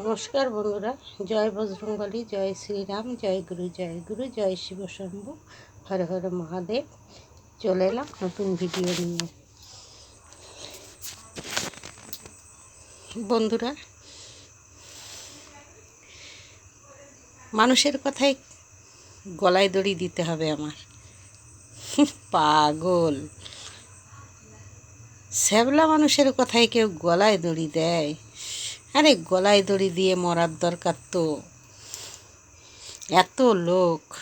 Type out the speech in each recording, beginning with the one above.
নমস্কার বন্ধুরা, জয় বজরঙ্গলী জয় শ্রীরাম, জয় গুরু জয় গুরু, জয় শিব শম্ভু, হর হর মহাদেব। চলে এলাম নতুন ভিডিও নিয়ে। বন্ধুরা, মানুষের কথায় গলায় দড়ি দিতে হবে আমার। পাগল। শ্যাবলা মানুষের কথায় কেউ গলায় দড়ি দেয়। আরে গলায় দড়ি দিয়ে মরার দরকার তো। এত লোক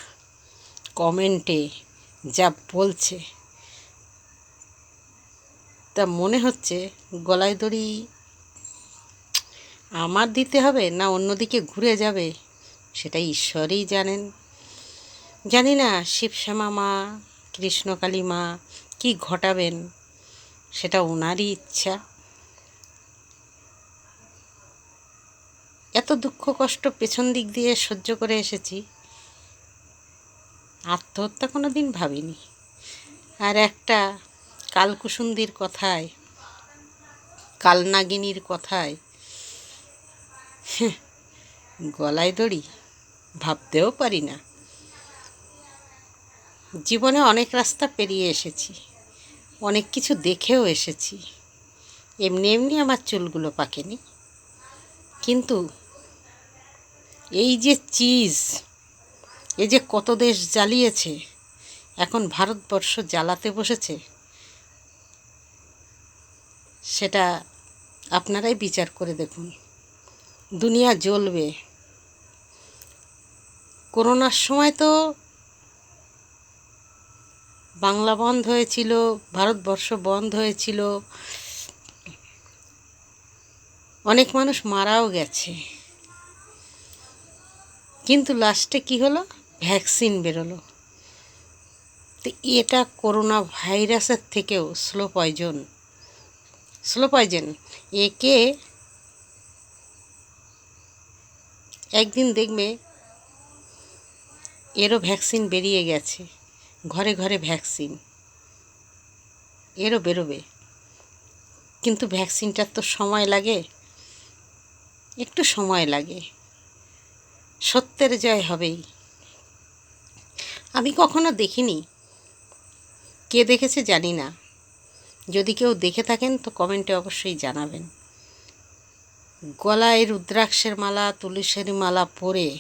কমেন্টে যা বলছে। তা মনে হচ্ছে গলায় দড়ি আমার দিতে হবে না অন্যদিকে ঘুরে যাবে? সেটা ঈশ্বরই জানেন। জানি না শিবশ্যামা মা, কৃষ্ণকালী মা কী ঘটাবেন, সেটা ওনারই ইচ্ছা। দুঃখ কষ্ট পেছন দিক দিয়ে সহ্য করে এসেছি। আত্মহত্যা কোনো দিন ভাবিনি। আর একটা কালকুসুন্দির কথায়, কালনাগিনীর কথায়, গলায় দড়ি ভাবতেও পারি না। জীবনে অনেক রাস্তা পেরিয়ে এসেছি, অনেক কিছু দেখেও এসেছি। এমনি এমনি আমার চুলগুলো পাকেনি। কিন্তু এই যে চিজ, এ যে কত দেশ জ্বালিয়েছে, এখন ভারতবর্ষ জ্বালাতে বসেছে, সেটা আপনারাই বিচার করে দেখুন। দুনিয়া জ্বলবে। করোনার সময় তো বাংলা বন্ধ হয়েছিল, ভারতবর্ষ বন্ধ হয়েছিল। অনেক মানুষ মারাও গেছে। কিন্তু লাস্টে কি হলো? ভ্যাকসিন বেরোলো। তো এটা করোনা ভাইরাসের থেকেও স্লো পয়জন। Slow poison. একে একদিন দেখবে এরও ভ্যাকসিন বেরিয়ে গেছে। ঘরে ঘরে ভ্যাকসিন। এরও বেরোবে। কিন্তু ভ্যাকসিনটার তো সময় লাগে। একটু সময় লাগে। সত্যের জয় হবেই। আমি কখনো দেখিনি। কে দেখেছে জানি না। যদি কেউ দেখে থাকেন তো কমেন্টে অবশ্যই জানাবেন। গলায় রুদ্রাক্ষের মালা, তুলসের মালা পরে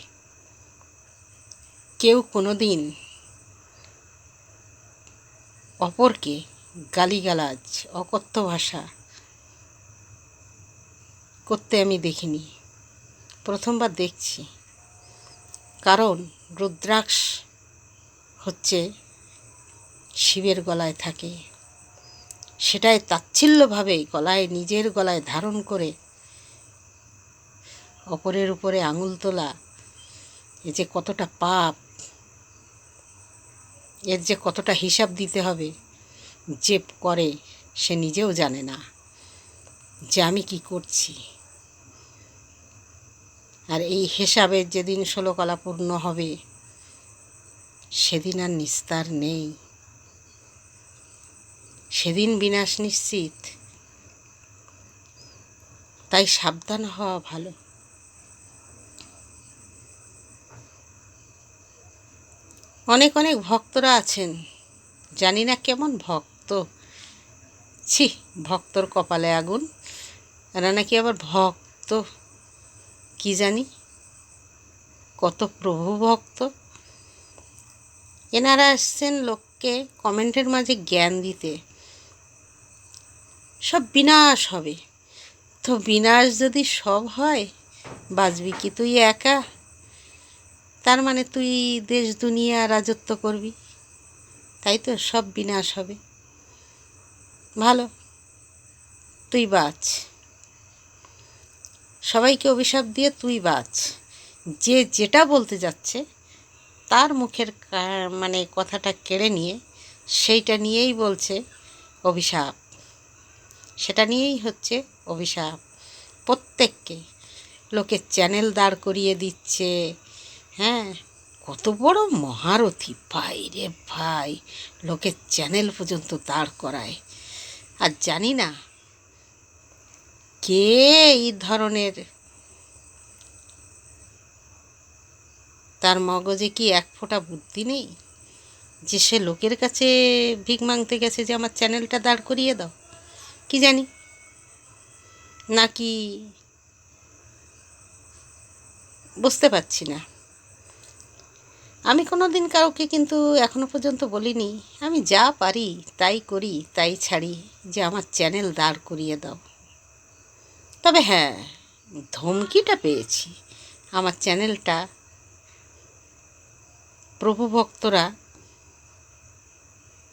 কেউ কোনো দিন অপরকে গালিগালাজ, অকথ্য ভাষা করতে আমি দেখিনি। প্রথমবার দেখছি। কারণ রুদ্রাক্ষ হচ্ছে শিবের গলায় থাকে। সেটাই তাচ্ছিল্যভাবে গলায় নিজের গলায় ধারণ করে অপরের উপরে আঙুল তোলা এ যে কতটা পাপ, এর যে কতটা হিসাব দিতে হবে, যে করে সে নিজেও জানে না যে আমি কি করছি। আর এই হিসাবের যেদিন ষোলকলা পূর্ণ হবে, সেদিন আর নিস্তার নেই। সেদিন বিনাশ নিশ্চিত। তাই সাবধান হওয়া ভালো। অনেক অনেক ভক্তরা আছেন, জানি না কেমন ভক্ত। ছি, ভক্তর কপালে আগুন। এরা নাকি আবার ভক্ত। কি জানি? কত প্রভু ভক্ত। এনারা আসছেন লোককে কমেন্টের মাঝে জ্ঞান দিতে। সব বিনাশ হবে। তো বিনাশ যদি সব হয়, বাঁচবি কি তুই একা? তার মানে তুই দেশ, দুনিয়া রাজত্ব করবি। তাই তো সব বিনাশ হবে। ভালো, তুই বাঁচ। সবাইকে অভিশাপ দিয়ে তুই বাঁচ। যে যেটা বলতে যাচ্ছে, তার মুখের মানে কথাটা কেড়ে নিয়ে সেইটা নিয়েই বলছে অভিশাপ। সেটা নিয়েই হচ্ছে অভিশাপ। প্রত্যেককে। লোকে চ্যানেল দাঁড় করিয়ে দিচ্ছে। হ্যাঁ কত বড় মহারথী। ভাই রে ভাই লোকের চ্যানেল পর্যন্ত দাঁড় করায়। আর জানি না কে এই ধরনের? তার মগজে কি এক ফোঁটা বুদ্ধি নেই? যে সে লোকের কাছে ভিক মাংতে গেছে যে আমার চ্যানেলটা দাঁড় করিয়ে দাও। কি জানি? নাকি বুঝতে পারছি না। আমি কোনো দিন কাউকে কিন্তু এখনও পর্যন্ত বলিনি, আমি যা পারি তাই করি, তাই ছাড়ি যে আমার চ্যানেল দাঁড় করিয়ে দাও। তবে হ্যাঁ ধমকিটা পেয়েছি। আমার চ্যানেলটা প্রভু ভক্তরা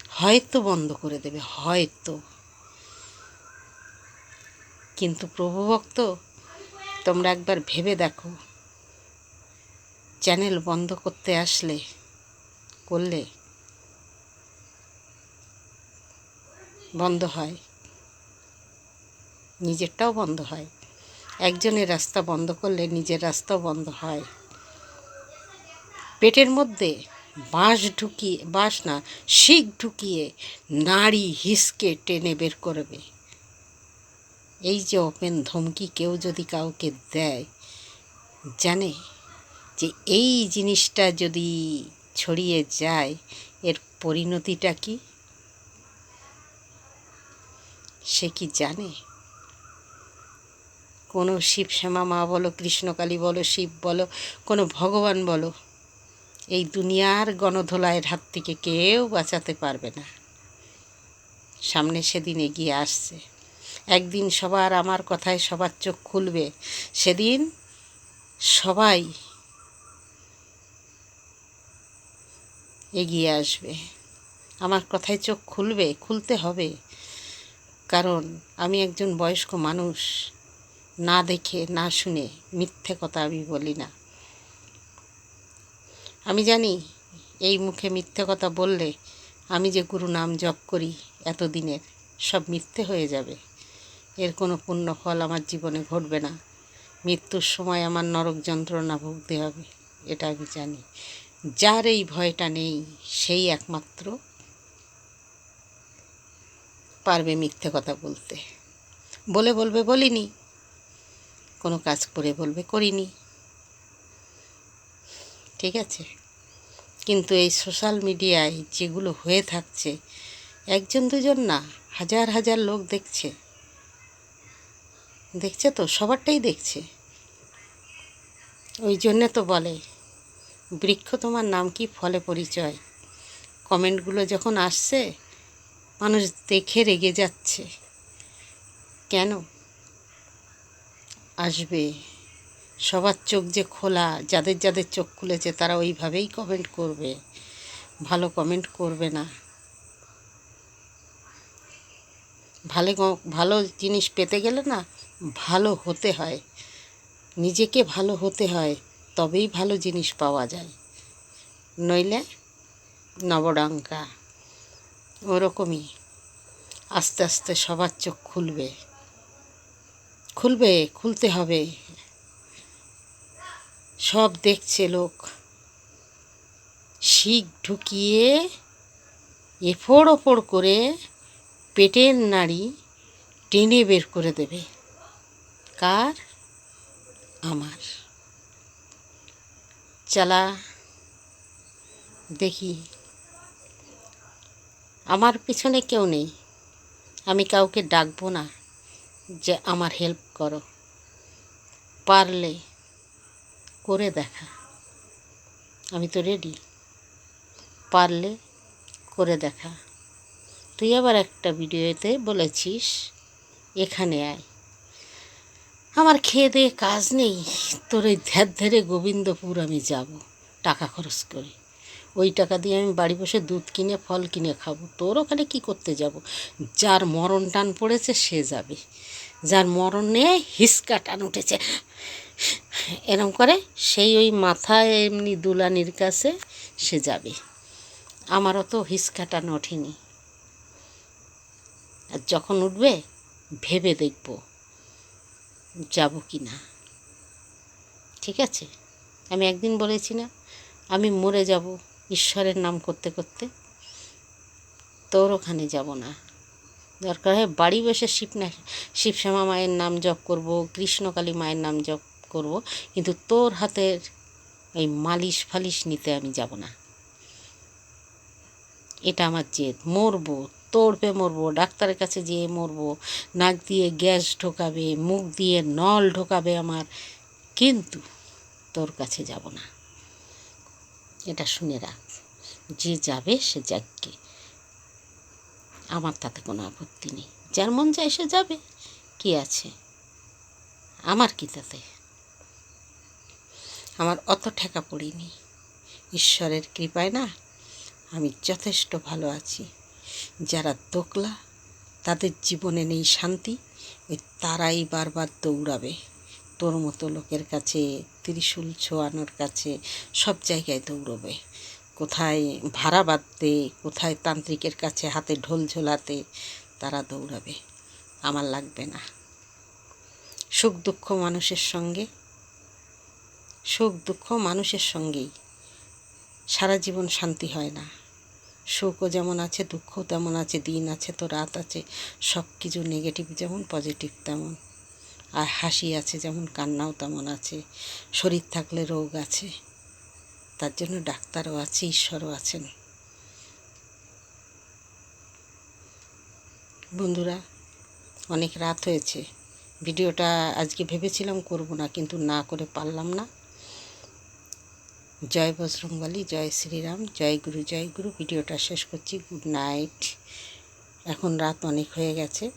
হয়তো বন্ধ করে দেবে, হয়তো। কিন্তু প্রভু ভক্ত, তোমরা একবার ভেবে দেখো। চ্যানেল বন্ধ করতে আসলে, করলে বন্ধ হয়। নিজেরটাও বন্ধ হয়। একজনের রাস্তা বন্ধ করলে নিজের রাস্তাও বন্ধ হয়। পেটের মধ্যে বাঁশ ঢুকিয়ে, বাঁশ না শিক ঢুকিয়ে নাড়ি হিসকে টেনে বের করবে। এই যে ওপেন ধমকি কেউ যদি কাউকে দেয়, জানে যে এই জিনিসটা যদি ছড়িয়ে যায়, এর পরিণতিটা কি? সে কি জানে? কোনো শিব শ্যামা, মা বলো, কৃষ্ণকালী বলো, শিব বলো, কোনো ভগবান বলো, এই দুনিয়ার গণধোলায়ের হাত থেকে কেউ বাঁচাতে পারবে না। সামনে সেদিন এগিয়ে আসছে। একদিন সবার আমার কথায় সবার চোখ খুলবে। সেদিন সবাই এগিয়ে আসবে। আমার কথায় চোখ খুলবে, খুলতে হবে। কারণ আমি একজন বয়স্ক মানুষ। না দেখে, না শুনে মিথ্যে কথা আমি বলি না। আমি জানি এই মুখে মিথ্যে কথা বললে আমি যে গুরু নাম জপ করি এতদিনের, সব মিথ্যে হয়ে যাবে। এর কোনো পুণ্য ফল আমার জীবনে ঘটবে না। মৃত্যুর সময় আমার নরক যন্ত্রণা ভুগতে হবে, এটা আমি জানি। যার এই ভয়টা নেই, সেই একমাত্র পারবে মিথ্যে কথা বলতে। বলে বলবে বলিনি কোনো কাজ করে বলবে, করিনি। ঠিক আছে? কিন্তু এই সোশ্যাল মিডিয়ায় যেগুলো হয়ে থাকছে, একজন দুজন না, হাজার হাজার লোক দেখছে। দেখছে তো? সবারটাই দেখছে। ওই জন্যে তো বলে, বৃক্ষ তোমার নাম কি? ফলে পরিচয়। কমেন্টগুলো যখন আসছে, মানুষ দেখে রেগে যাচ্ছে। কেন? আসবে। সবার চোখ যে খোলা, যাদের যাদের চোখ খুলেছে তারা ওইভাবেই কমেন্ট করবে। ভালো কমেন্ট করবে না। ভালো ভালো জিনিস পেতে গেলে না ভালো হতে হয়। নিজেকে ভালো হতে হয়, তবেই ভালো জিনিস পাওয়া যায়। নইলে নবডঙ্কা ওরকমই। আস্তে আস্তে সবার চোখ খুলবে। খুলবে, খুলতে হবে। সব দেখছে লোক। শিক ঢুকিয়ে এফোড় ওপড় করে পেটের নাড়ি টেনে বের করে দেবে। কার? আমার। চালা, দেখি। আমার পিছনে কেউ নেই। আমি কাউকে ডাকবো না যে আমার হেল্প করো। পারলে করে দেখা। আমি তো রেডি পারলে করে দেখা। তুই আবার একটা ভিডিওতে বলেছিস, এখানে আয়। আমার খেয়ে দিয়ে কাজ নেই, তোর ওই ধ্যার ধরে গোবিন্দপুর আমি যাব, টাকা খরচ করে। ওই টাকা দিয়ে আমি বাড়ি বসে দুধ কিনে, ফল কিনে খাব। তোর ওখানে কী করতে যাব? যার মরণ টান পড়েছে সে যাবে। যার মরণে হিসকা টান উঠেছে। এরম করে সেই ওই মাথায় এমনি দুলানির কাছে সে যাবে। আমারও তো হিসকা টান ওঠেনি আর যখন উঠবে, ভেবে দেখব যাব কি না। ঠিক আছে? আমি একদিন বলেছি না, আমি মরে যাব ঈশ্বরের নাম করতে করতে। তোর ওখানে যাব না। দরকার হয় বাড়ি বসে শিব না শিবশ্যামা মায়ের নাম জপ করব কৃষ্ণকালী মায়ের নাম জপ করব, কিন্তু তোর হাতের ওই মালিশ ফালিশ নিতে আমি যাব না। এটা আমার জেদ, মরবো, তোড়পে মরবো, ডাক্তারের কাছে যেয়ে মরবো, নাক দিয়ে গ্যাস ঢোকাবে, মুখ দিয়ে নল ঢোকাবে আমার, কিন্তু তোর কাছে যাব না। এটা শুনে রাখ, যে যাবে সে যাককে আমার তাতে কোনো আপত্তি নেই। যার মন চায় সে যাবে। কি আছে? আমার কি তাতে? আমার অত ঠেকা পড়িনি ঈশ্বরের কৃপায় না আমি যথেষ্ট ভালো আছি। যারা দোকলা, তাদের জীবনে নেই শান্তি ওই তারাই বারবার দৌড়াবে। তোর মতো লোকের কাছে, ত্রিশূল ছোয়ানোর কাছে সব জায়গায় দৌড়বে। কোথায় ভাড়া বাঁধতে, কোথায় তান্ত্রিকের কাছে হাতে ঢোল ঝোলাতে, তারা দৌড়াবে। আমার লাগবে না। সুখ দুঃখ মানুষের সঙ্গে, সুখ দুঃখ মানুষের সঙ্গেই। সারা জীবন শান্তি হয় না। সুখও যেমন আছে, দুঃখও তেমন আছে, দিন আছে তো রাত আছে সব কিছু নেগেটিভ যেমন পজিটিভ তেমন। আর হাসি আছে যেমন, কান্নাও তেমন আছে। শরীর থাকলে রোগ আছে। তার জন্য ডাক্তারও আছে, ঈশ্বরও আছেন। বন্ধুরা, অনেক রাত হয়েছে। ভিডিওটা আজকে ভেবেছিলাম করব না, কিন্তু না করে পারলাম না। জয় বজরংবলী, জয় শ্রীরাম, জয় গুরু জয় গুরু। ভিডিওটা শেষ করছি। Good night. এখন রাত অনেক হয়ে গেছে।